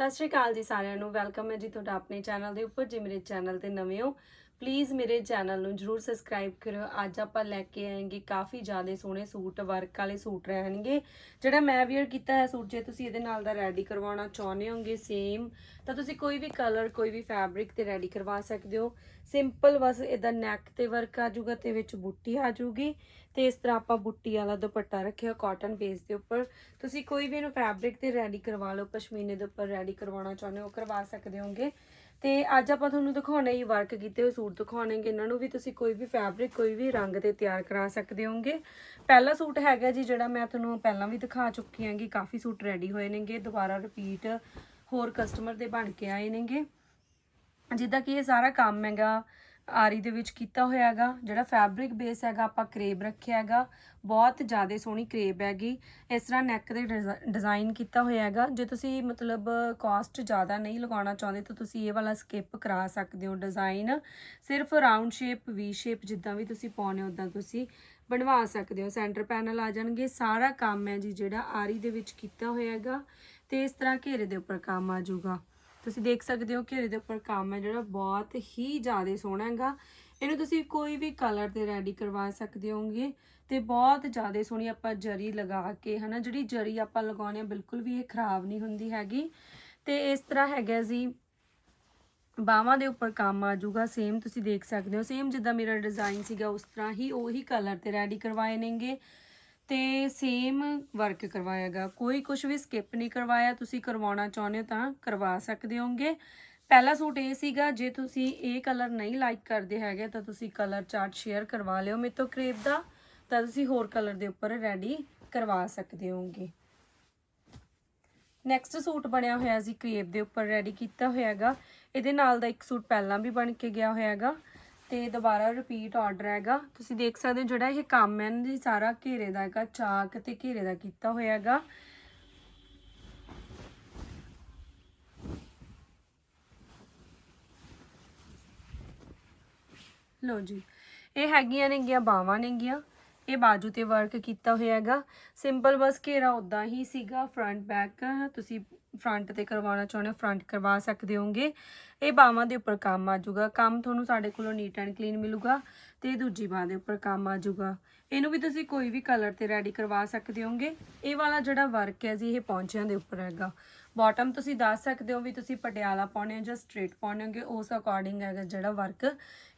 ਸਤਿ ਸ਼੍ਰੀ ਅਕਾਲ ਜੀ ਸਾਰਿਆਂ ਨੂੰ। ਵੈਲਕਮ ਹੈ ਜੀ ਤੁਹਾਡਾ ਆਪਣੇ ਚੈਨਲ ਦੇ ਉੱਪਰ ਜੇ ਮੇਰੇ ਚੈਨਲ ਤੇ ਨਵੇਂ ਹੋ ਪਲੀਜ਼ ਮੇਰੇ ਚੈਨਲ ਨੂੰ ਜਰੂਰ ਸਬਸਕ੍ਰਾਈਬ ਕਰਿਓ। ਅੱਜ ਆਪਾਂ ਲੈ ਕੇ ਆਏਗੇ ਕਾਫੀ ਜ਼ਿਆਦਾ ਸੋਹਣੇ ਸੂਟ ਵਰਕ ਵਾਲੇ ਸੂਟ ਰਹਿਣਗੇ। ਜਿਹੜਾ ਮੈਂ ਵੀਅਰ ਕੀਤਾ ਹੈ ਸੂਟ, ਜੇ ਤੁਸੀਂ ਇਹਦੇ ਨਾਲ ਦਾ ਰੈਡੀ ਕਰਵਾਉਣਾ ਚਾਹੁੰਦੇ ਹੋਗੇ ਸੇਮ ਤਾਂ ਤੁਸੀਂ ਕੋਈ ਵੀ ਕਲਰ ਕੋਈ ਵੀ ਫੈਬਰਿਕ ਤੇ ਰੈਡੀ ਕਰਵਾ ਸਕਦੇ ਹੋ। ਸਿੰਪਲ ਬਸ ਇਹਦਾ ਨੈਕ ਤੇ ਵਰਕ ਆ ਜਾਊਗਾ ਤੇ ਵਿੱਚ ਬੁੱਟੀ ਆ ਜਾਊਗੀ। ਤੇ ਇਸ ਤਰ੍ਹਾਂ ਆਪਾਂ ਬੁੱਟੀ ਵਾਲਾ ਦੁਪੱਟਾ ਰੱਖਿਆ ਕਾਟਨ ਬੇਸ ਦੇ ਉੱਪਰ। ਤੁਸੀਂ ਕੋਈ ਵੀ ਇਹਨੂੰ ਫੈਬਰਿਕ ਤੇ ਰੈਡੀ ਕਰਵਾ ਲਓ, ਪਸ਼ਮੀਨੇ ਦੇ ਉੱਪਰ ਰੈਡੀ ਕਰਵਾਉਣਾ ਚਾਹੁੰਦੇ ਹੋ, ਉਹ ਕਰਵਾ ਸਕਦੇ ਹੋਗੇ। ਤੇ ਅੱਜ ਆਪਾਂ ਤੁਹਾਨੂੰ ਦਿਖਾਉਣੇ ਹੀ ਵਰਕ ਕੀਤੇ ਹੋਏ ਸੂਟ ਦਿਖਾਉਣੇਗੇ ਇਹਨਾਂ ਨੂੰ ਵੀ ਤੁਸੀਂ ਕੋਈ ਵੀ ਫੈਬਰਿਕ ਕੋਈ ਵੀ ਰੰਗ ਤੇ ਤਿਆਰ ਕਰਾ ਸਕਦੇ ਹੋਗੇ ਪਹਿਲਾ ਸੂਟ ਹੈਗਾ ਜੀ ਜਿਹੜਾ ਮੈਂ ਤੁਹਾਨੂੰ ਪਹਿਲਾਂ ਵੀ ਦਿਖਾ ਚੁੱਕੀ ਹਾਂਗੀ ਕਾਫੀ ਸੂਟ ਰੈਡੀ ਹੋਏ ਨੇਗੇ, ਦੁਬਾਰਾ ਰਿਪੀਟ ਹੋਰ ਕਸਟਮਰ ਦੇ ਬਣ ਕੇ ਆਏ ਨੇਗੇ। ਜਿੱਦਾਂ ਕਿ ਇਹ ਸਾਰਾ ਕੰਮ ਹੈਗਾ ਆਰੀ ਦੇ ਵਿੱਚ ਕੀਤਾ ਹੋਇਆ ਹੈਗਾ, ਜਿਹੜਾ ਫੈਬਰਿਕ ਬੇਸ ਹੈਗਾ, ਆਪਾਂ ਕਰੇਬ ਰੱਖਿਆ ਹੈਗਾ। ਬਹੁਤ ਜ਼ਿਆਦਾ ਸੋਹਣੀ ਕਰੇਬ ਹੈਗੀ। ਇਸ ਤਰ੍ਹਾਂ ਨੈਕ ਦੇ ਡਿਜ਼ਾਈਨ ਕੀਤਾ ਹੋਇਆ ਹੈਗਾ। ਜੇ ਤੁਸੀਂ ਮਤਲਬ ਕਾਸਟ ਜ਼ਿਆਦਾ ਨਹੀਂ ਲਗਾਉਣਾ ਚਾਹੁੰਦੇ, ਤਾਂ ਤੁਸੀਂ ਇਹ ਵਾਲਾ ਸਕਿਪ ਕਰਾ ਸਕਦੇ ਹੋ ਡਿਜ਼ਾਈਨ ਸਿਰਫ ਰਾਉਂਡ ਸ਼ੇਪ ਵੀ ਸ਼ੇਪ ਜਿੱਦਾਂ ਵੀ ਤੁਸੀਂ ਪਾਉਣੇ ਉਦਾਂ ਤੁਸੀਂ ਬਣਵਾ ਸਕਦੇ ਹੋ। ਸੈਂਟਰ ਪੈਨਲ ਆ ਜਾਣਗੇ। ਸਾਰਾ ਕੰਮ ਹੈ ਜੀ ਜਿਹੜਾ ਆਰੀ ਦੇ ਵਿੱਚ ਕੀਤਾ ਹੋਇਆ ਹੈਗਾ। ਤੇ ਇਸ ਤਰ੍ਹਾਂ ਘੇਰੇ ਦੇ ਉੱਪਰ ਕੰਮ ਆ ਜਾਊਗਾ। ਤੁਸੀਂ ਦੇਖ ਸਕਦੇ ਹੋ ਘੇਰੇ ਦੇ ਉੱਪਰ ਕੰਮ ਹੈ ਜਿਹੜਾ ਬਹੁਤ ਹੀ ਜ਼ਿਆਦਾ ਸੋਹਣਾ ਹੈਗਾ। ਇਹਨੂੰ ਤੁਸੀਂ ਕੋਈ ਵੀ ਕਲਰ ਤੇ ਰੈਡੀ ਕਰਵਾ ਸਕਦੇ ਹੋਗੇ ਤੇ ਬਹੁਤ ਜ਼ਿਆਦਾ ਸੋਹਣੀ ਆਪਾਂ ਜਰੀ ਲਗਾ ਕੇ ਹਨਾ, ਜਿਹੜੀ ਜਰੀ ਆਪਾਂ ਲਗਾਉਣੇ ਆ ਬਿਲਕੁਲ ਵੀ ਇਹ ਖਰਾਬ ਨਹੀਂ ਹੁੰਦੀ ਹੈਗੀ। ਤੇ ਇਸ ਤਰ੍ਹਾਂ ਹੈਗਾ ਜੀ, ਬਾਹਾਂ ਦੇ ਉੱਪਰ ਕੰਮ ਆ ਜਾਊਗਾ ਸੇਮ ਤੁਸੀਂ ਦੇਖ ਸਕਦੇ ਹੋ ਸੇਮ ਜਿੱਦਾਂ ਮੇਰਾ ਡਿਜ਼ਾਈਨ ਸੀਗਾ ਉਸ ਤਰ੍ਹਾਂ ਹੀ ਉਹੀ ਕਲਰ ਤੇ ਰੈਡੀ ਕਰਵਾਏ ਨੇਗੇ। ਤੇ ਸੇਮ ਵਰਕ ਕਰਵਾਇਆਗਾ ਕੋਈ ਕੁਝ ਵੀ ਸਕਿਪ ਨਹੀਂ ਕਰਵਾਇਆ, ਤੁਸੀਂ ਕਰਵਾਉਣਾ ਚਾਹੁੰਦੇ ਹੋ ਤਾਂ ਕਰਵਾ ਸਕਦੇ ਹੋਗੇ। ਪਹਿਲਾ ਸੂਟ ਇਹ ਸੀਗਾ, ਜੇ ਤੁਸੀਂ ਇਹ ਕਲਰ ਨਹੀਂ ਲਾਈਕ ਕਰਦੇ ਹੈਗੇ, ਤਾਂ ਤੁਸੀਂ ਕਲਰ ਚਾਰਟ ਸ਼ੇਅਰ ਕਰਵਾ ਲਿਓ ਮੇਰੇ ਤੋਂ ਕ੍ਰੇਪ ਦਾ, ਤਾਂ ਤੁਸੀਂ ਹੋਰ ਕਲਰ ਦੇ ਉੱਪਰ ਰੈਡੀ ਕਰਵਾ ਸਕਦੇ ਹੋਗੇ। ਨੈਕਸਟ ਸੂਟ ਬਣਿਆ ਹੋਇਆ ਸੀ ਕ੍ਰੇਪ ਦੇ ਉੱਪਰ ਰੈਡੀ ਕੀਤਾ ਹੋਇਆਗਾ। ਇਹਦੇ ਨਾਲ ਦਾ ਇੱਕ ਸੂਟ ਪਹਿਲਾਂ ਵੀ ਬਣ ਕੇ ਗਿਆ ਹੋਇਆਗਾ। ਤੇ ਦੁਬਾਰਾ ਰਿਪੀਟ ਆਰਡਰ ਹੈਗਾ। ਤੁਸੀਂ ਦੇਖ ਸਕਦੇ ਹੋ ਜਿਹੜਾ ਇਹ ਕੰਮ ਹੈ ਨਾ ਸਾਰਾ ਘੇਰੇ ਦਾ ਹੈਗਾ, ਚਾਕ ਤੇ ਘੇਰੇ ਦਾ ਕੀਤਾ ਹੋਇਆ ਹੈਗਾ। ਲੋ ਜੀ, ਇਹ ਹੈਗੀਆਂ ਨੇਗੀਆਂ ਬਾਵਾਂ ਨੇਗੀਆਂ। ਇਹ ਬਾਜੂ ਤੇ ਵਰਕ ਕੀਤਾ ਹੋਇਆ ਹੈਗਾ। ਸਿੰਪਲ ਬਸ ਘੇਰਾ ਉਦਾਂ ਹੀ ਸੀਗਾ ਫਰੰਟ ਬੈਕ ਤੁਸੀਂ ਫਰੰਟ ਤੇ ਕਰਵਾਉਣਾ ਚਾਹੁੰਦੇ ਹੋ ਫਰੰਟ ਕਰਵਾ ਸਕਦੇ ਹੋਗੇ ਇਹ ਬਾਹਾਂ ਦੇ ਉੱਪਰ ਕੰਮ ਆ ਜਾਊਗਾ ਕੰਮ ਤੁਹਾਨੂੰ ਸਾਡੇ ਕੋਲੋਂ ਨੀਟ ਐਂਡ ਕਲੀਨ ਮਿਲੂਗਾ ਤੇ ਦੂਜੀ ਬਾਹ ਦੇ ਉੱਪਰ ਕੰਮ ਆ ਜਾਊਗਾ ਇਹਨੂੰ ਵੀ ਤੁਸੀਂ ਕੋਈ ਵੀ ਕਲਰ ਤੇ ਰੈਡੀ ਕਰਵਾ ਸਕਦੇ ਹੋਗੇ ਇਹ ਵਾਲਾ ਜਿਹੜਾ ਵਰਕ ਹੈ ਜੀ, ਇਹ ਪੌਂਚਿਆਂ ਦੇ ਉੱਪਰ ਹੈਗਾ। ਬਾਟਮ ਤੁਸੀਂ ਦੱਸ ਸਕਦੇ ਹੋ ਵੀ ਤੁਸੀਂ ਪਟਿਆਲਾ ਪਾਉਣੇ ਹੋ ਜਾਂ ਸਟ੍ਰੇਟ ਪਾਉਣੇ ਹੋਗੇ ਉਸ ਅਕੋਰਡਿੰਗ ਹੈਗਾ ਜਿਹੜਾ ਵਰਕ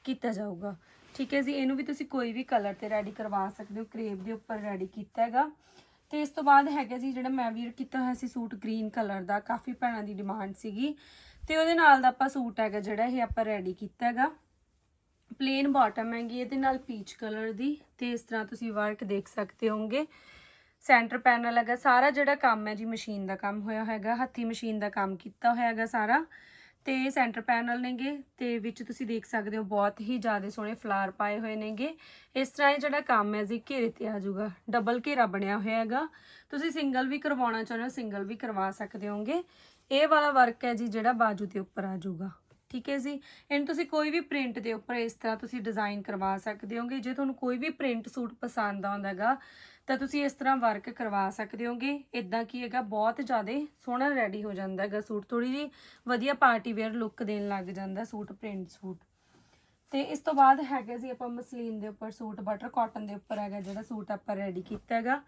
ਕੀਤਾ ਜਾਊਗਾ। ਠੀਕ ਹੈ ਜੀ, ਇਹਨੂੰ ਵੀ ਤੁਸੀਂ ਕੋਈ ਵੀ ਕਲਰ ਤੇ ਰੈਡੀ ਕਰਵਾ ਸਕਦੇ ਹੋ ਕਰੇਪ ਦੇ ਉੱਪਰ ਰੈਡੀ ਕੀਤਾ ਹੈਗਾ। ਤੇ ਇਸ ਤੋਂ ਬਾਅਦ ਹੈਗਾ ਜੀ, ਜਿਹੜਾ ਮੈਂ ਵੀਰ ਕੀਤਾ ਹੋਇਆ ਸੀ ਸੂਟ ਗ੍ਰੀਨ ਕਲਰ ਦਾ, ਕਾਫੀ ਭੈਣਾਂ ਦੀ ਡਿਮਾਂਡ ਸੀਗੀ। ਤੇ ਉਹਦੇ ਨਾਲ ਦਾ ਆਪਾਂ ਸੂਟ ਹੈਗਾ ਜਿਹੜਾ ਇਹ ਆਪਾਂ ਰੈਡੀ ਕੀਤਾ ਹੈਗਾ। ਪਲੇਨ ਬਾਟਮ ਹੈਗੀ, ਇਹਦੇ ਨਾਲ ਪੀਚ ਕਲਰ ਦੀ, ਤੇ ਇਸ ਤਰ੍ਹਾਂ ਤੁਸੀਂ ਵਰਕ ਦੇਖ ਸਕਦੇ ਹੋਗੇ ਸੈਂਟਰ ਪੈਨਲ ਹੈਗਾ, ਸਾਰਾ ਜਿਹੜਾ ਕੰਮ ਹੈ ਜੀ ਮਸ਼ੀਨ ਦਾ ਕੰਮ ਹੋਇਆ ਹੈਗਾ, ਹੱਥੀ ਮਸ਼ੀਨ ਦਾ ਕੰਮ ਕੀਤਾ ਹੋਇਆ ਹੈਗਾ ਸਾਰਾ। ਤੇ ਸੈਂਟਰ ਪੈਨਲ ਨੇਗੇ ਤੇ ਵਿੱਚ ਤੁਸੀਂ ਦੇਖ ਸਕਦੇ ਹੋ ਬਹੁਤ ਹੀ ਜ਼ਿਆਦਾ ਸੋਹਣੇ ਫਲਾਰ ਪਾਏ ਹੋਏ ਨੇਗੇ। ਇਸ ਤਰ੍ਹਾਂ ਇਹ ਜਿਹੜਾ ਕੰਮ ਹੈ ਜੀ ਘੇਰੇ ਤੇ ਆ ਜਾਊਗਾ। ਡਬਲ ਘੇਰਾ ਬਣਿਆ ਹੋਇਆ ਹੈਗਾ। ਤੁਸੀਂ ਸਿੰਗਲ ਵੀ ਕਰਵਾਉਣਾ ਚਾਹੁੰਦੇ ਹੋ ਸਿੰਗਲ ਵੀ ਕਰਵਾ ਸਕਦੇ ਹੋਗੇ ਇਹ ਵਾਲਾ ਵਰਕ ਹੈ ਜੀ ਜਿਹੜਾ ਬਾਜੂ ਦੇ ਉੱਪਰ ਆ ਜਾਊਗਾ। ਠੀਕ ਹੈ ਜੀ? ਇਹਨੂੰ ਤੁਸੀਂ ਕੋਈ ਵੀ ਪ੍ਰਿੰਟ ਦੇ ਉੱਪਰ ਇਸ ਤਰ੍ਹਾਂ ਤੁਸੀਂ ਡਿਜ਼ਾਈਨ ਕਰਵਾ ਸਕਦੇ ਹੋਗੇ ਜੇ ਤੁਹਾਨੂੰ ਕੋਈ ਵੀ ਪ੍ਰਿੰਟ ਸੂਟ ਪਸੰਦ ਆਉਂਦਾ ਹੈਗਾ ਤਾਂ ਤੁਸੀਂ ਇਸ ਤਰ੍ਹਾਂ ਵਰਕ ਕਰਵਾ ਸਕਦੇ ਹੋਗੇ। ਇਦਾਂ ਕੀ ਹੈਗਾ, ਬਹੁਤ ਜ਼ਿਆਦਾ ਸੋਹਣਾ ਰੈਡੀ ਹੋ ਜਾਂਦਾ ਹੈਗਾ ਸੂਟ। ਥੋੜੀ ਜੀ ਵਧੀਆ ਪਾਰਟੀ ਵੇਅਰ ਲੁੱਕ ਦੇਣ ਲੱਗ ਜਾਂਦਾ ਸੂਟ ਪ੍ਰਿੰਟ ਸੂਟ। ਤੇ ਇਸ ਤੋਂ ਬਾਅਦ ਹੈਗਾ ਜੀ ਆਪਾਂ ਮਸਲੀਨ ਦੇ ਉੱਪਰ ਸੂਟ ਬਟਰ ਕਾਟਨ ਦੇ ਉੱਪਰ ਹੈਗਾ ਜਿਹੜਾ ਸੂਟ ਆਪਾਂ ਰੈਡੀ ਕੀਤਾ ਹੈਗਾ।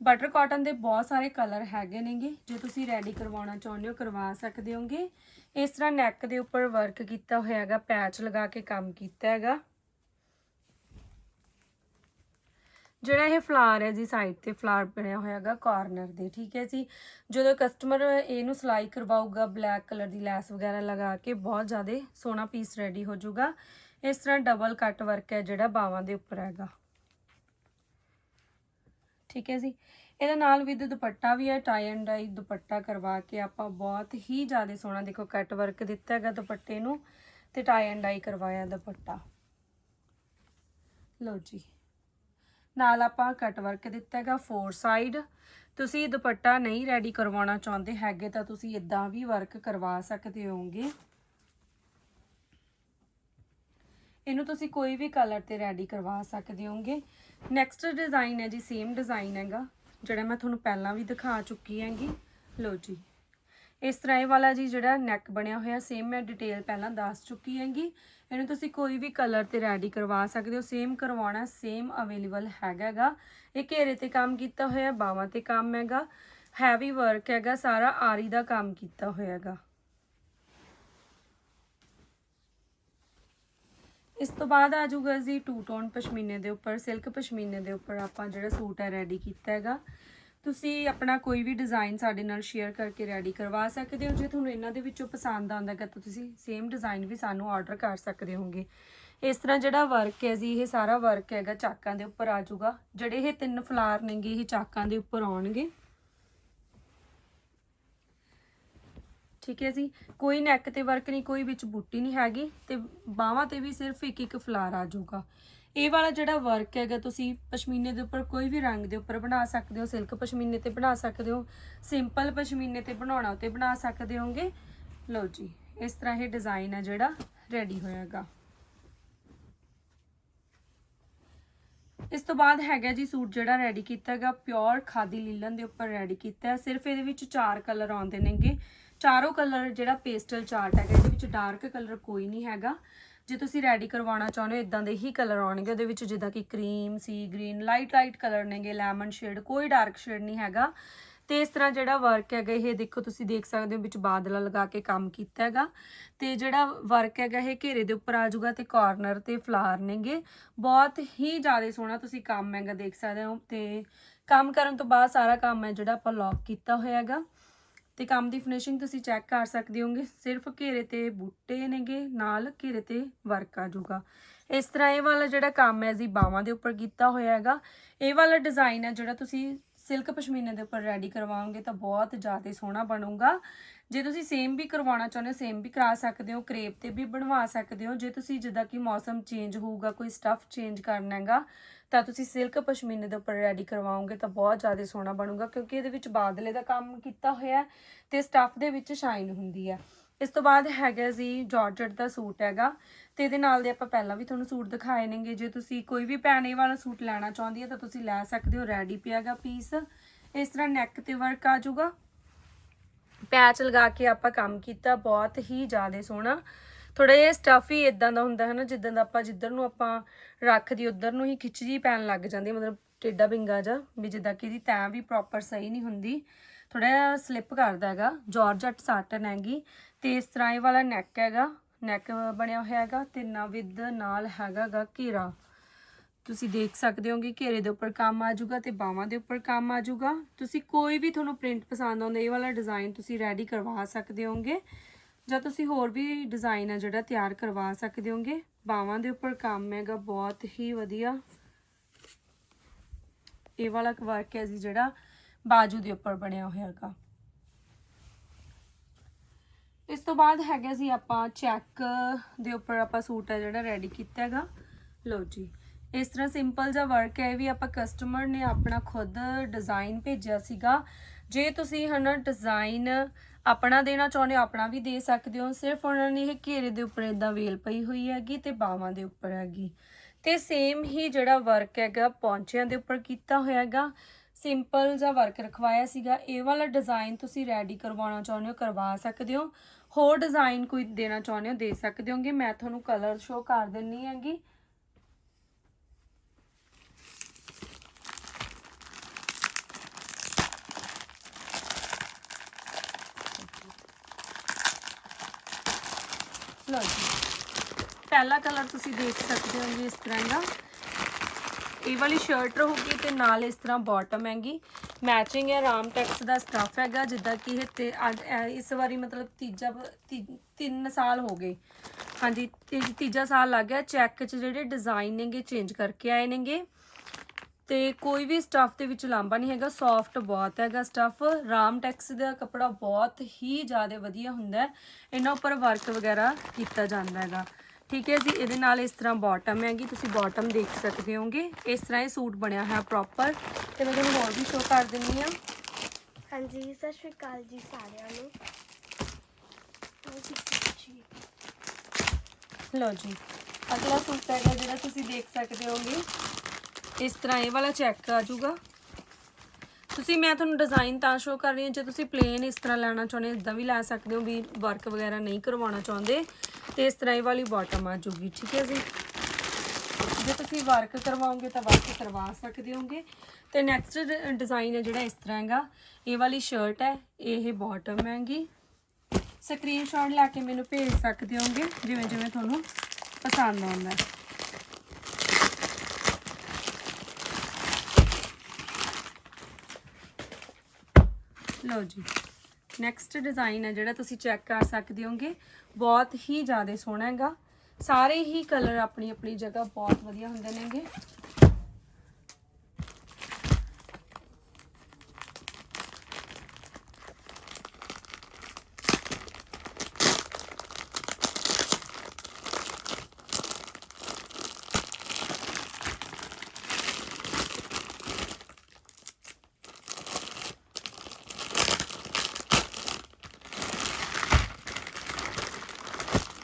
ਬਟਰ ਕਾਟਨ ਦੇ ਬਹੁਤ ਸਾਰੇ ਕਲਰ ਹੈਗੇ ਨੇਗੇ। ਜੇ ਤੁਸੀਂ ਰੈਡੀ ਕਰਵਾਉਣਾ ਚਾਹੁੰਦੇ ਹੋ, ਕਰਵਾ ਸਕਦੇ ਹੋਗੇ। ਇਸ ਤਰ੍ਹਾਂ ਨੈਕ ਦੇ ਉੱਪਰ ਵਰਕ ਕੀਤਾ ਹੋਇਆ ਹੈਗਾ ਪੈਚ ਲਗਾ ਕੇ ਕੰਮ ਕੀਤਾ ਹੈਗਾ। ਜਿਹੜਾ ਇਹ ਫਲਾਰ ਹੈ ਜੀ ਸਾਈਡ ਤੇ ਫਲਾਰ ਬਣਿਆ ਹੋਇਆ ਹੈਗਾ ਕਾਰਨਰ ਦੇ, ਠੀਕ ਹੈ ਜੀ? ਜਦੋਂ ਕਸਟਮਰ ਇਹਨੂੰ ਸਿਲਾਈ ਕਰਵਾਊਗਾ ਬਲੈਕ ਕਲਰ ਦੀ ਲੈਸ ਵਗੈਰਾ ਲਗਾ ਕੇ ਬਹੁਤ ਜ਼ਿਆਦਾ ਸੋਹਣਾ ਪੀਸ ਰੈਡੀ ਹੋ ਜਾਊਗਾ। ਇਸ ਤਰ੍ਹਾਂ ਡਬਲ ਕੱਟ ਵਰਕ ਹੈ ਜਿਹੜਾ ਬਾਵਾਂ ਦੇ ਉੱਪਰ ਹੈਗਾ। ਠੀਕ ਹੈ ਜੀ? ਇਹਦੇ ਨਾਲ ਵਿਦ ਦੁਪੱਟਾ ਵੀ ਹੈ ਟਾਈ ਐਂਡ ਡਾਈ ਦੁਪੱਟਾ ਕਰਵਾ ਕੇ ਆਪਾਂ ਬਹੁਤ ਹੀ ਜ਼ਿਆਦਾ ਸੋਹਣਾ ਦੇਖੋ ਕੱਟ ਵਰਕ ਦਿੱਤਾ ਹੈਗਾ ਦੁਪੱਟੇ ਨੂੰ ਤੇ ਟਾਈ ਐਂਡ ਡਾਈ ਕਰਵਾਇਆ ਦੁਪੱਟਾ। ਲਓ ਜੀ। ਨਾਲ ਆਪਾਂ ਕਟ ਵਰਕ ਦਿੱਤਾ ਹੈਗਾ ਫੋਰ ਸਾਈਡ ਤੁਸੀਂ ਦੁਪੱਟਾ ਨਹੀਂ ਰੈਡੀ ਕਰਵਾਉਣਾ ਚਾਹੁੰਦੇ ਹੈਗੇ ਤਾਂ ਤੁਸੀਂ ਇਦਾਂ ਵੀ ਵਰਕ ਕਰਵਾ ਸਕਦੇ ਹੋਗੇ ਇਹਨੂੰ ਤੁਸੀਂ ਕੋਈ ਵੀ ਕਲਰ ਤੇ ਰੈਡੀ ਕਰਵਾ ਸਕਦੇ ਹੋਗੇ ਨੈਕਸਟ ਡਿਜ਼ਾਈਨ ਹੈ ਜੀ ਸੇਮ ਡਿਜ਼ਾਈਨ ਹੈਗਾ, ਜਿਹੜਾ ਮੈਂ ਤੁਹਾਨੂੰ ਪਹਿਲਾਂ ਵੀ ਦਿਖਾ ਚੁੱਕੀ ਹੈਗੀ। ਲਓ ਜੀ। ਇਸ ਤਰ੍ਹਾਂ ਇਹ ਵਾਲਾ ਜੀ ਜਿਹੜਾ ਨੈਕ ਬਣਿਆ ਹੋਇਆ ਸੇਮ ਮੈਂ ਡਿਟੇਲ ਪਹਿਲਾਂ ਦੱਸ ਚੁੱਕੀ ਹੈਗੀ। ਇਹਨੂੰ ਤੁਸੀਂ ਕੋਈ ਵੀ ਕਲਰ ਤੇ ਰੈਡੀ ਕਰਵਾ ਸਕਦੇ ਹੋ। ਸੇਮ ਕਰਵਾਉਣਾ ਸੇਮ ਅਵੇਲੇਬਲ ਹੈਗਾਗਾ। ਇਹ ਘੇਰੇ ਤੇ ਕੰਮ ਕੀਤਾ ਹੋਇਆ, ਬਾਹਾਂ ਤੇ ਕੰਮ ਹੈਗਾ। ਹੈਵੀ ਵਰਕ ਹੈਗਾ, ਸਾਰਾ ਆਰੀ ਦਾ ਕੰਮ ਕੀਤਾ ਹੋਇਆ ਹੈਗਾ ਇਸ ਤੋਂ ਬਾਅਦ ਆ ਜਾਊਗਾ ਜੀ ਟੂ ਟੋਨ ਪਸ਼ਮੀਨੇ ਦੇ ਉੱਪਰ ਸਿਲਕ ਪਸ਼ਮੀਨੇ ਦੇ ਉੱਪਰ ਆਪਾਂ ਜਿਹੜਾ ਸੂਟ ਹੈ ਰੈਡੀ ਕੀਤਾ ਹੈਗਾ। ਤੁਸੀਂ ਆਪਣਾ ਕੋਈ ਵੀ ਡਿਜ਼ਾਈਨ ਸਾਡੇ ਨਾਲ ਸ਼ੇਅਰ ਕਰਕੇ ਰੈਡੀ ਕਰਵਾ ਸਕਦੇ ਹੋ। ਜੇ ਤੁਹਾਨੂੰ ਇਹਨਾਂ ਦੇ ਵਿੱਚੋਂ ਪਸੰਦ ਆਉਂਦਾ ਹੈ ਤਾਂ ਤੁਸੀਂ ਸੇਮ ਡਿਜ਼ਾਈਨ ਵੀ ਸਾਨੂੰ ਆਰਡਰ ਕਰ ਸਕਦੇ ਹੋਗੇ ਇਸ ਤਰ੍ਹਾਂ ਜਿਹੜਾ ਵਰਕ ਹੈ ਜੀ, ਇਹ ਸਾਰਾ ਵਰਕ ਹੈਗਾ ਚਾਕਾਂ ਦੇ ਉੱਪਰ ਆ ਜਾਊਗਾ। ਜਿਹੜੇ ਇਹ ਤਿੰਨ ਫਲਾਰ ਨੇਗੇ, ਇਹ ਚਾਕਾਂ ਦੇ ਉੱਪਰ ਆਉਣਗੇ। ਠੀਕ ਹੈ ਜੀ। ਕੋਈ ਨੈਕ ਤੇ ਵਰਕ ਨਹੀਂ, ਕੋਈ ਵਿੱਚ ਬੂਟੀ ਨਹੀਂ ਹੈਗੀ ਤੇ ਬਾਹਾਂ ਤੇ ਵੀ ਸਿਰਫ ਇੱਕ ਇੱਕ ਫਲਾਰ ਆ ਜਾਊਗਾ। ਇਹ ਵਾਲਾ ਜਿਹੜਾ ਵਰਕ ਹੈਗਾ, ਤੁਸੀਂ ਪਸ਼ਮੀਨੇ ਦੇ ਉੱਪਰ ਕੋਈ ਵੀ ਰੰਗ ਦੇ ਉੱਪਰ ਬਣਾ ਸਕਦੇ ਹੋ ਸਿਲਕ ਪਸ਼ਮੀਨੇ ਤੇ ਬਣਾ ਸਕਦੇ ਹੋ ਸਿੰਪਲ ਪਸ਼ਮੀਨੇ ਤੇ ਬਣਾਉਣਾ ਉਤੇ ਬਣਾ ਸਕਦੇ ਹੋਗੇ। ਲਓ ਜੀ, ਇਸ ਤਰ੍ਹਾਂ ਇਹ ਡਿਜ਼ਾਈਨ ਹੈ ਜਿਹੜਾ ਰੈਡੀ ਹੋਇਆਗਾ। ਇਸ ਤੋਂ ਬਾਅਦ ਹੈਗਾ ਜੀ ਸੂਟ ਜਿਹੜਾ ਰੈਡੀ ਕੀਤਾ ਹੈਗਾ ਪਿਓਰ ਖਾਦੀ ਲੀਲਨ ਦੇ ਉੱਪਰ ਰੈਡੀ ਕੀਤਾ ਸਿਰਫ ਇਹਦੇ ਵਿੱਚ ਚਾਰ ਕਲਰ ਆਉਂਦੇ ਨੇਗੇ। ਚਾਰੋਂ ਕਲਰ ਜਿਹੜਾ ਪੇਸਟਲ ਚਾਰਟ ਹੈਗਾ, ਇਹਦੇ ਵਿੱਚ ਡਾਰਕ ਕਲਰ ਕੋਈ ਨਹੀਂ ਹੈਗਾ। ਜੇ ਤੁਸੀਂ ਰੈਡੀ ਕਰਵਾਉਣਾ ਚਾਹੁੰਦੇ ਹੋ ਇਦਾਂ ਦੇ ਹੀ ਕਲਰ ਆਉਣਗੇ, ਉਹਦੇ ਵਿੱਚ ਜਿੱਦਾਂ ਕਿ ਕਰੀਮ ਸੀ ਗ੍ਰੀਨ ਲਾਈਟ ਲਾਈਟ ਕਲਰ ਨੇਗੇ ਲੈਮਨ ਸ਼ੇਡ ਕੋਈ ਡਾਰਕ ਸ਼ੇਡ ਨਹੀਂ ਹੈਗਾ। ਤੇ ਇਸ ਤਰ੍ਹਾਂ ਜਿਹੜਾ ਵਰਕ ਹੈਗਾ, ਇਹ ਦੇਖੋ ਤੁਸੀਂ ਦੇਖ ਸਕਦੇ ਹੋ, ਵਿੱਚ ਬਾਦਲਾ ਲਗਾ ਕੇ ਕੰਮ ਕੀਤਾ ਹੈਗਾ। ਤੇ ਜਿਹੜਾ ਵਰਕ ਹੈਗਾ, ਇਹ ਘੇਰੇ ਦੇ ਉੱਪਰ ਆ ਜਾਊਗਾ ਤੇ ਕਾਰਨਰ ਤੇ ਫਲਾਰ ਨੇਗੇ। ਬਹੁਤ ਹੀ ਜ਼ਿਆਦਾ ਸੋਹਣਾ ਤੁਸੀਂ ਕੰਮ ਹੈਗਾ, ਦੇਖ ਸਕਦੇ ਹੋ। ਤੇ ਕੰਮ ਕਰਨ ਤੋਂ ਬਾਅਦ ਸਾਰਾ ਕੰਮ ਹੈ ਜਿਹੜਾ ਆਪਾਂ ਲੌਕ ਕੀਤਾ ਹੋਇਆ ਹੈਗਾ। ਤੇ ਕੰਮ ਦੀ ਫਿਨਿਸ਼ਿੰਗ ਤੁਸੀਂ ਚੈੱਕ ਕਰ ਸਕਦੇ ਹੋਗੇ। ਸਿਰਫ ਘੇਰੇ ਤੇ ਬੂਟੇ ਨੇਗੇ, ਨਾਲ ਘੇਰੇ ਤੇ ਵਰਕ ਆ ਜਾਊਗਾ। ਇਸ ਤਰ੍ਹਾਂ ਇਹ ਵਾਲਾ ਜਿਹੜਾ ਕੰਮ ਹੈ ਜੀ ਬਾਹਾਂ ਦੇ ਉੱਪਰ ਕੀਤਾ ਹੋਇਆ ਹੈਗਾ। ਇਹ ਵਾਲਾ ਡਿਜ਼ਾਈਨ ਹੈ ਜਿਹੜਾ ਤੁਸੀਂ ਸਿਲਕ ਪਸ਼ਮੀਨੇ ਦੇ ਉੱਪਰ ਰੈਡੀ ਕਰਵਾਓਗੇ ਤਾਂ ਬਹੁਤ ਜ਼ਿਆਦਾ ਸੋਹਣਾ ਬਣੂਗਾ। ਜੇ ਤੁਸੀਂ ਸੇਮ ਵੀ ਕਰਵਾਉਣਾ ਚਾਹੁੰਦੇ ਹੋ ਸੇਮ ਵੀ ਕਰਾ ਸਕਦੇ ਹੋ, ਕਰੇਪ ਤੇ ਵੀ ਬਣਵਾ ਸਕਦੇ ਹੋ। ਜੇ ਤੁਸੀਂ ਜਿੱਦਾਂ ਕਿ ਮੌਸਮ ਚੇਂਜ ਹੋਊਗਾ, ਕੋਈ ਸਟਫ ਚੇਂਜ ਕਰਨਾ ਹੈਗਾ, ਤਾਂ ਤੁਸੀਂ ਸਿਲਕ ਪਸ਼ਮੀਨੇ ਦੇ ਉੱਪਰ ਰੈਡੀ ਕਰਵਾਓਗੇ ਤਾਂ ਬਹੁਤ ਜ਼ਿਆਦਾ ਸੋਹਣਾ ਬਣੂਗਾ, ਕਿਉਂਕਿ ਇਹਦੇ ਵਿੱਚ ਬਾਦਲੇ ਦਾ ਕੰਮ ਕੀਤਾ ਹੋਇਆ ਹੈ ਤੇ ਸਟਫ ਦੇ ਵਿੱਚ ਸ਼ਾਈਨ ਹੁੰਦੀ ਹੈ। ਇਸ ਤੋਂ ਬਾਅਦ ਹੈਗਾ ਜੀ ਜਾਰਜਟ ਦਾ ਸੂਟ ਹੈਗਾ ਤੇ ਇਹਦੇ ਨਾਲ ਦੇ ਆਪਾਂ ਪਹਿਲਾਂ ਵੀ ਤੁਹਾਨੂੰ ਸੂਟ ਦਿਖਾਏ ਨੇਗੇ। ਜੇ ਤੁਸੀਂ ਕੋਈ ਵੀ ਪੈਣੇ ਵਾਲਾ ਸੂਟ ਲੈਣਾ ਚਾਹੁੰਦੀ ਹੈ ਤਾਂ ਤੁਸੀਂ ਲੈ ਸਕਦੇ ਹੋ ਰੈਡੀ ਪਿਆਗਾ ਪੀਸ ਇਸ ਤਰ੍ਹਾਂ ਨੈਕ ਤੇ ਵਰਕ ਆ ਜਾਊਗਾ। ਪੈਚ ਲਗਾ ਕੇ ਆਪਾਂ ਕੰਮ ਕੀਤਾ, ਬਹੁਤ ਹੀ ਜ਼ਿਆਦਾ ਸੋਹਣਾ। ਥੋੜਾ ਜਿਹਾ ਸਟਫ ਹੀ ਇਦਾਂ ਦਾ ਹੁੰਦਾ ਹੈ ਨਾ, ਜਿੱਦਾਂ ਦਾ ਆਪਾਂ ਜਿੱਧਰ ਨੂੰ ਆਪਾਂ ਰੱਖਦੀ, ਉਧਰ ਨੂੰ ਹੀ ਖਿੱਚ ਜੀ ਪੈਣ ਲੱਗ ਜਾਂਦੀ ਮਤਲਬ ਟੇਡਾ ਬਿੰਗਾ ਜਾ ਵੀ ਜਿੱਦਾਂ ਕਿ ਇਹਦੀ ਤੈਂ ਵੀ ਪ੍ਰੋਪਰ ਸਹੀ ਨਹੀਂ ਹੁੰਦੀ। ਥੋੜਾ ਜਿਹਾ ਸਲਿੱਪ ਕਰਦਾ ਹੈਗਾ ਜਾਰਜਟ ਸਾਟਨ ਹੈਗੀ। ਤੇ ਇਸ ਤਰ੍ਹਾਂ ਇਹ ਵਾਲਾ ਨੈਕ ਹੈਗਾ ਨੈਕ ਬਣਿਆ ਹੋਇਆ ਹੈਗਾ ਤੇ ਨਾ ਵਿਦ ਨਾਲ ਹੈਗਾਗਾ ਘੇਰਾ। ਤੁਸੀਂ ਦੇਖ ਸਕਦੇ ਹੋਗੇ ਘੇਰੇ ਦੇ ਉੱਪਰ ਕੰਮ ਆ ਜਾਊਗਾ ਤੇ ਬਾਹਾਂ ਦੇ ਉੱਪਰ ਕੰਮ ਆ ਜਾਊਗਾ। ਤੁਸੀਂ ਕੋਈ ਵੀ ਤੁਹਾਨੂੰ ਪ੍ਰਿੰਟ ਪਸੰਦ ਆਉਂਦਾ, ਇਹ ਵਾਲਾ ਡਿਜ਼ਾਈਨ ਤੁਸੀਂ ਰੈਡੀ ਕਰਵਾ ਸਕਦੇ ਹੋਗੇ। ਜਾਂ ਤੁਸੀਂ ਹੋਰ ਵੀ ਡਿਜ਼ਾਈਨ ਆ ਜਿਹੜਾ ਤਿਆਰ ਕਰਵਾ ਸਕਦੇ ਹੋਗੇ। ਬਾਹਾਂ ਦੇ ਉੱਪਰ ਕੰਮ ਹੈਗਾ, ਬਹੁਤ ਹੀ ਵਧੀਆ। ਇਹ ਵਾਲਾ ਵਰਕ ਹੈ ਜੀ ਜਿਹੜਾ ਬਾਜੂ ਦੇ ਉੱਪਰ ਬਣਿਆ ਹੋਇਆ ਹੈਗਾ ਇਸ ਤੋਂ ਬਾਅਦ ਹੈਗਾ ਜੀ ਆਪਾਂ ਚੈੱਕ ਦੇ ਉੱਪਰ ਆਪਾਂ ਸੂਟ ਹੈ ਜਿਹੜਾ ਰੈਡੀ ਕੀਤਾ ਹੈਗਾ। ਲਓ ਜੀ, ਇਸ ਤਰ੍ਹਾਂ ਸਿੰਪਲ ਜਿਹਾ ਵਰਕ ਹੈ, ਇਹ ਵੀ ਆਪਾਂ ਕਸਟਮਰ ਨੇ ਆਪਣਾ ਖੁਦ ਡਿਜ਼ਾਈਨ ਭੇਜਿਆ ਸੀਗਾ। ਜੇ ਤੁਸੀਂ ਹਨਾ ਡਿਜ਼ਾਈਨ ਆਪਣਾ ਦੇਣਾ ਚਾਹੁੰਦੇ ਹੋ, ਆਪਣਾ ਵੀ ਦੇ ਸਕਦੇ ਹੋ। ਸਿਰਫ ਉਹਨਾਂ ਨੇ ਇਹ ਘੇਰੇ ਦੇ ਉੱਪਰ ਇਦਾਂ ਵੇਲ ਪਈ ਹੋਈ ਹੈਗੀ ਤੇ ਬਾਹਾਂ ਦੇ ਉੱਪਰ ਹੈਗੀ। ਤੇ ਸੇਮ ਹੀ ਜਿਹੜਾ ਵਰਕ ਹੈਗਾ, ਪੌਂਚਿਆਂ ਦੇ ਉੱਪਰ ਕੀਤਾ ਹੋਇਆ ਹੈਗਾ। ਸਿੰਪਲ ਜਿਹਾ ਵਰਕ ਰਖਵਾਇਆ ਸੀਗਾ। ਇਹ ਵਾਲਾ ਡਿਜ਼ਾਈਨ ਤੁਸੀਂ ਰੈਡੀ ਕਰਵਾਉਣਾ ਚਾਹੁੰਦੇ ਹੋ, ਕਰਵਾ ਸਕਦੇ ਹੋ। ਹੋਰ ਡਿਜ਼ਾਈਨ ਕੋਈ ਦੇਣਾ ਚਾਹੁੰਦੇ ਹੋ, ਦੇ ਸਕਦੇ ਹੋਗੇ? ਮੈਂ ਤੁਹਾਨੂੰ ਕਲਰ ਸ਼ੋ ਕਰ ਦਿੰਨੀ ਹੈਗੀ। ਲਓ ਜੀ। ਪਹਿਲਾ ਕਲਰ ਤੁਸੀਂ ਦੇਖ ਸਕਦੇ ਹੋ ਜੀ ਇਸ ਤਰ੍ਹਾਂ ਦਾ। ਇਹ ਵਾਲੀ ਸ਼ਰਟ ਰਹੂਗੀ ਤੇ ਨਾਲ ਇਸ ਤਰ੍ਹਾਂ ਬਾਟਮ ਹੈਗੀ। ਮੈਚਿੰਗ ਹੈ, ਰਾਮ ਟੈਕਸ ਦਾ ਸਟਫ ਹੈਗਾ, ਜਿੱਦਾਂ ਕਿ ਇਹ ਤੇ ਅੱਜ, ਇਹ ਇਸ ਵਾਰੀ ਮਤਲਬ ਤੀਜਾ, ਤੀ- ਤਿੰਨ ਸਾਲ ਹੋ ਗਏ। ਹਾਂਜੀ, ਤੀ- ਤੀਜਾ ਸਾਲ ਲੱਗ ਗਿਆ ਚੈੱਕ 'ਚ ਜਿਹੜੇ ਡਿਜ਼ਾਈਨ ਨੇਗੇ ਚੇਂਜ ਕਰਕੇ ਆਏ ਨੇਗੇ। ਤੇ ਕੋਈ ਵੀ ਸਟੱਫ ਦੇ ਵਿੱਚ ਲਾਂਬਾ ਨਹੀਂ ਹੈਗਾ ਸੌਫਟ ਬਹੁਤ ਹੈਗਾ ਸਟੱਫ ਰਾਮ ਟੈਕਸ ਦਾ ਕੱਪੜਾ ਬਹੁਤ ਹੀ ਜ਼ਿਆਦਾ ਵਧੀਆ ਹੁੰਦਾ ਹੈ। ਇਹਨਾਂ ਉੱਪਰ ਵਰਕ ਵਗੈਰਾ ਕੀਤਾ ਜਾਂਦਾ ਹੈਗਾ। ਠੀਕ ਹੈ ਜੀ ਇਹਦੇ ਨਾਲ ਇਸ ਤਰ੍ਹਾਂ ਬਾਟਮ ਹੈਗੀ ਤੁਸੀਂ ਬਾਟਮ ਦੇਖ ਸਕਦੇ ਹੋਗੇ। ਇਸ ਤਰ੍ਹਾਂ ਇਹ ਸੂਟ ਬਣਿਆ ਹੈ ਪ੍ਰੋਪਰ ਤੇ ਮੈਂ ਤੁਹਾਨੂੰ ਹੋਰ ਵੀ ਸ਼ੋ ਕਰ ਦਿੰਨੀ ਆ ਹਾਂਜੀ ਸਤਿ ਸ਼੍ਰੀ ਅਕਾਲ ਜੀ ਸਾਰਿਆਂ ਨੂੰ। ਹਾਂਜੀ ਜੀ ਅਗਲਾ ਸੂਟ ਹੈਗਾ ਜਿਹੜਾ ਤੁਸੀਂ ਦੇਖ ਸਕਦੇ ਹੋਗੇ। ਇਸ ਤਰ੍ਹਾਂ ਇਹ ਵਾਲਾ ਚੈੱਕ ਆ ਜਾਊਗਾ। ਤੁਸੀਂ ਮੈਂ ਤੁਹਾਨੂੰ ਡਿਜ਼ਾਈਨ ਤਾਂ ਸ਼ੋ ਕਰ ਰਹੀ ਹਾਂ ਜੇ ਤੁਸੀਂ ਪਲੇਨ ਇਸ ਤਰ੍ਹਾਂ ਲੈਣਾ ਚਾਹੁੰਦੇ ਹੋ ਇਦਾਂ ਵੀ ਲੈ ਸਕਦੇ ਹੋ ਵੀ ਵਰਕ ਵਗੈਰਾ ਨਹੀਂ ਕਰਵਾਉਣਾ ਚਾਹੁੰਦੇ। ਤੇ ਇਸ ਤਰ੍ਹਾਂ ਇਹ ਵਾਲੀ ਬਾਟਮ ਆ ਜੂਗੀ, ਠੀਕ ਹੈ ਜੀ? ਜੇ ਤੁਸੀਂ ਵਰਕ ਕਰਵਾਓਗੇ ਤਾਂ ਵਰਕ ਕਰਵਾ ਸਕਦੇ ਹੋਗੇ। ਤੇ ਨੈਕਸਟ ਡਿਜ਼ਾਈਨ ਹੈ ਜਿਹੜਾ ਇਸ ਤਰ੍ਹਾਂ ਹੈਗਾ, ਇਹ ਵਾਲੀ ਸ਼ਰਟ ਹੈ, ਇਹ ਬਾਟਮ ਹੈਗੀ। ਸਕਰੀਨਸ਼ਾਟ ਲੈ ਕੇ ਮੈਨੂੰ ਭੇਜ ਸਕਦੇ ਹੋਗੇ, ਜਿਵੇਂ ਜਿਵੇਂ ਤੁਹਾਨੂੰ ਪਸੰਦ ਆਉਂਦਾ ਹੈ। ਲਓ ਜੀ। ਨੈਕਸਟ ਡਿਜ਼ਾਈਨ ਹੈ ਜਿਹੜਾ ਤੁਸੀਂ ਚੈੱਕ ਕਰ ਸਕਦੇ ਹੋਗੇ, ਬਹੁਤ ਹੀ ਜ਼ਿਆਦਾ ਸੋਹਣਾ ਹੈਗਾ। ਸਾਰੇ ਹੀ ਕਲਰ ਆਪਣੀ ਆਪਣੀ ਜਗ੍ਹਾ ਬਹੁਤ ਵਧੀਆ ਹੁੰਦੇ ਨੇਗੇ।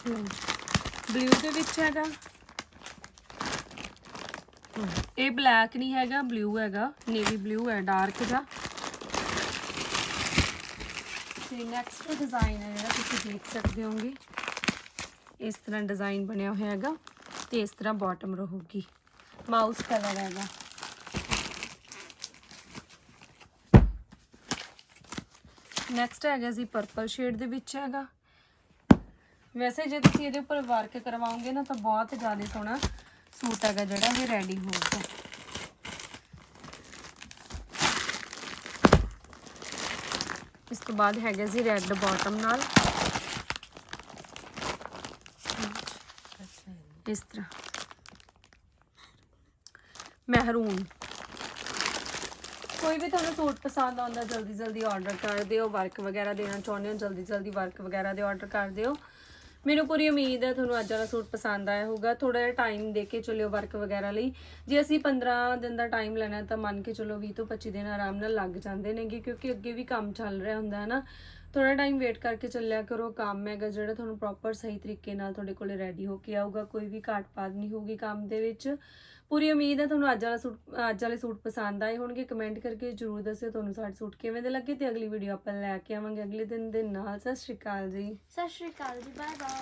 ਬਲੂ ਦੇ ਵਿੱਚ ਹੈਗਾ। ਇਹ ਬਲੈਕ ਨਹੀਂ ਹੈਗਾ ਬਲੂ ਹੈਗਾ। ਨੇਵੀ ਬਲੂ ਹੈ ਡਾਰਕ ਦਾ ਤੇ ਨੈਕਸਟ ਡਿਜ਼ਾਈਨ ਹੈ ਜਿਹੜਾ ਤੁਸੀਂ ਦੇਖ ਸਕਦੇ ਹੋਗੇ ਇਸ ਤਰ੍ਹਾਂ ਡਿਜ਼ਾਈਨ ਬਣਿਆ ਹੋਇਆ ਹੈਗਾ ਤੇ ਇਸ ਤਰ੍ਹਾਂ ਬਾਟਮ ਰਹੂਗੀ। ਮਾਊਸ ਕਲਰ ਹੈਗਾ। ਨੈਕਸਟ ਹੈਗਾ ਜੀ ਪਰਪਲ ਸ਼ੇਡ ਦੇ ਵਿੱਚ ਹੈਗਾ। ਵੈਸੇ ਜੇ ਤੁਸੀਂ ਇਹਦੇ ਉੱਪਰ ਵਰਕ ਕਰਵਾਉਂਗੇ ਨਾ ਤਾਂ ਬਹੁਤ ਜ਼ਿਆਦਾ ਸੋਹਣਾ ਸੂਟ ਹੈਗਾ ਜਿਹੜਾ ਇਹ ਰੈਡੀ ਹੋਊਗਾ। ਇਸ ਤੋਂ ਬਾਅਦ ਹੈਗਾ ਜੀ ਰੈੱਡ ਬਾਟਮ ਨਾਲ। ਇਸ ਤਰ੍ਹਾਂ। ਮਹਿਰੂਨ ਕੋਈ ਵੀ ਤੁਹਾਨੂੰ ਸੂਟ ਪਸੰਦ ਆਉਂਦਾ ਜਲਦੀ ਜਲਦੀ ਆਰਡਰ ਕਰ ਦਿਓ। ਵਰਕ ਵਗੈਰਾ ਦੇਣਾ ਚਾਹੁੰਦੇ ਹੋ ਜਲਦੀ ਜਲਦੀ ਵਰਕ ਵਗੈਰਾ ਦੇ ਆਰਡਰ ਕਰ ਦਿਓ। ਮੈਨੂੰ ਪੂਰੀ ਉਮੀਦ ਹੈ ਤੁਹਾਨੂੰ ਅੱਜ ਵਾਲਾ ਸੂਟ ਪਸੰਦ ਆਇਆ ਹੋਊਗਾ। ਥੋੜਾ ਜਿਹਾ ਟਾਈਮ ਦੇ ਕੇ ਚੱਲਿਓ ਵਰਕ ਵਗੈਰਾ ਲਈ। ਜੇ ਅਸੀਂ 15 ਦਿਨ ਦਾ ਟਾਈਮ ਲੈਣਾ ਤਾਂ ਮੰਨ ਕੇ ਚੱਲੋ 20 ਤੋਂ 25 ਦਿਨ ਆਰਾਮ ਨਾਲ ਲੱਗ ਜਾਂਦੇ ਨੇਗੇ ਕਿਉਂਕਿ ਅੱਗੇ ਵੀ ਕੰਮ ਚੱਲ ਰਿਹਾ ਹੁੰਦਾ ਹੈ ਨਾ। ਥੋੜਾ ਟਾਈਮ ਵੇਟ ਕਰਕੇ ਚੱਲਿਆ ਕਰੋ। ਕੰਮ ਹੈਗਾ ਜਿਹੜਾ ਤੁਹਾਨੂੰ ਪ੍ਰੋਪਰ ਸਹੀ ਤਰੀਕੇ ਨਾਲ ਤੁਹਾਡੇ ਕੋਲੇ ਰੈਡੀ ਹੋ ਕੇ ਆਊਗਾ। ਕੋਈ ਵੀ ਘਾਟ ਪਾਤ ਨਹੀਂ ਹੋਊਗੀ ਕੰਮ ਦੇ ਵਿੱਚ। ਪੂਰੀ ਉਮੀਦ ਹੈ ਤੁਹਾਨੂੰ ਅੱਜ ਵਾਲਾ ਸੂਟ, ਅੱਜ ਵਾਲੇ ਸੂਟ ਪਸੰਦ ਆਏ ਹੋਣਗੇ। ਕਮੈਂਟ ਕਰਕੇ ਜਰੂਰ ਦੱਸਿਓ ਤੁਹਾਨੂੰ ਸਾਡੇ ਸੂਟ ਕਿਵੇਂ ਦੇ ਲੱਗੇ ਤੇ ਅਗਲੀ ਵੀਡੀਓ ਆਪਾਂ ਲੈ ਕੇ ਆਵਾਂਗੇ। ਅਗਲੇ ਦਿਨ ਦੇ ਨਾਲ ਸਤਿ ਸ਼੍ਰੀ ਅਕਾਲ ਜੀ। ਸਤਿ ਸ਼੍ਰੀ ਅਕਾਲ ਜੀ ਬਾਏ ਬਾਏ